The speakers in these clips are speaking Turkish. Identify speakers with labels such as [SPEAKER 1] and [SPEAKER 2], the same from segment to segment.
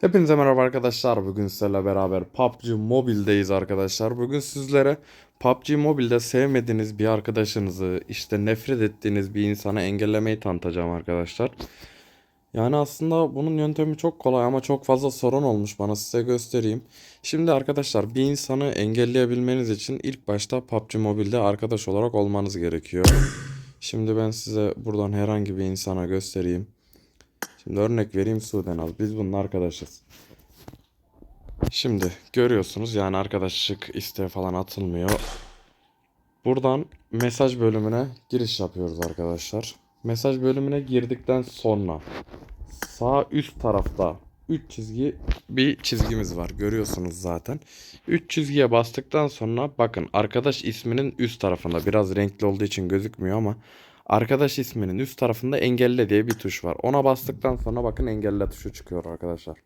[SPEAKER 1] Hepinize merhaba arkadaşlar. Bugün sizlerle beraber PUBG Mobile'deyiz arkadaşlar. Bugün sizlere PUBG Mobile'de sevmediğiniz bir arkadaşınızı, işte nefret ettiğiniz bir insanı engellemeyi tanıtacağım arkadaşlar. Yani aslında bunun yöntemi çok kolay ama çok fazla sorun olmuş bana size göstereyim. Şimdi arkadaşlar bir insanı engelleyebilmeniz için ilk başta PUBG Mobile'de arkadaş olarak olmanız gerekiyor. Şimdi ben size buradan herhangi bir insana göstereyim. Şimdi örnek vereyim Sudenaz. Biz bunun arkadaşız. Şimdi görüyorsunuz yani arkadaşlık isteği falan atılmıyor. Buradan mesaj bölümüne giriş yapıyoruz arkadaşlar. Mesaj bölümüne girdikten sonra sağ üst tarafta 3 çizgi bir çizgimiz var. Görüyorsunuz zaten. 3 çizgiye bastıktan sonra bakın arkadaş isminin üst tarafında biraz renkli olduğu için gözükmüyor ama arkadaş isminin üst tarafında engelle diye bir tuş var. Ona bastıktan sonra bakın engelle tuşu çıkıyor arkadaşlar.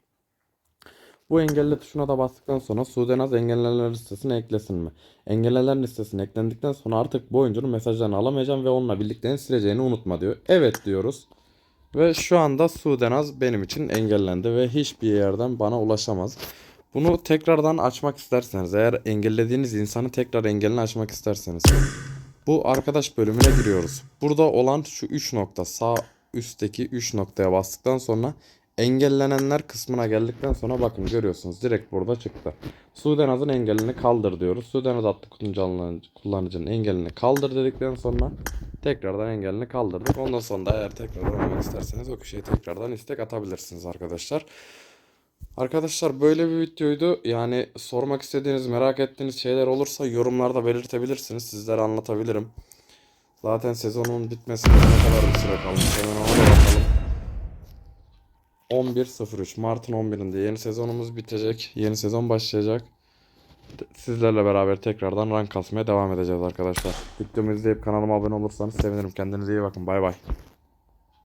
[SPEAKER 1] Bu engelle tuşuna da bastıktan sonra Sudenaz engelleneler listesine eklesin mi? Engelleneler listesine eklendikten sonra artık bu oyuncunun mesajlarını alamayacağım ve onunla birlikte sileceğini unutma diyor. Evet diyoruz. Ve şu anda Sudenaz benim için engellendi ve hiçbir yerden bana ulaşamaz. Bunu tekrardan açmak isterseniz eğer engellediğiniz insanı tekrar engelini açmak isterseniz bu arkadaş bölümüne giriyoruz. Burada olan şu 3 nokta sağ üstteki 3 noktaya bastıktan sonra engellenenler kısmına geldikten sonra bakın görüyorsunuz direkt burada çıktı. Sudenaz'ın engelini kaldır diyoruz. Sudenaz adlı kullanıcı- kullanıcının engelini kaldır dedikten sonra tekrardan engelini kaldırdık. Ondan sonra da eğer tekrar oynamak isterseniz o kişiye tekrardan istek atabilirsiniz arkadaşlar. Arkadaşlar böyle bir videoydu. Yani sormak istediğiniz, merak ettiğiniz şeyler olursa yorumlarda belirtebilirsiniz. Sizlere anlatabilirim. Zaten sezonun bitmesine ne kadar bir süre kalmış. Hemen ona bakalım. 11.03 Mart'ın 11'inde yeni sezonumuz bitecek. Yeni sezon başlayacak. Sizlerle beraber tekrardan rank kasmaya devam edeceğiz arkadaşlar. Videomu izleyip kanalıma abone olursanız sevinirim. Kendinize iyi bakın. Bay bay.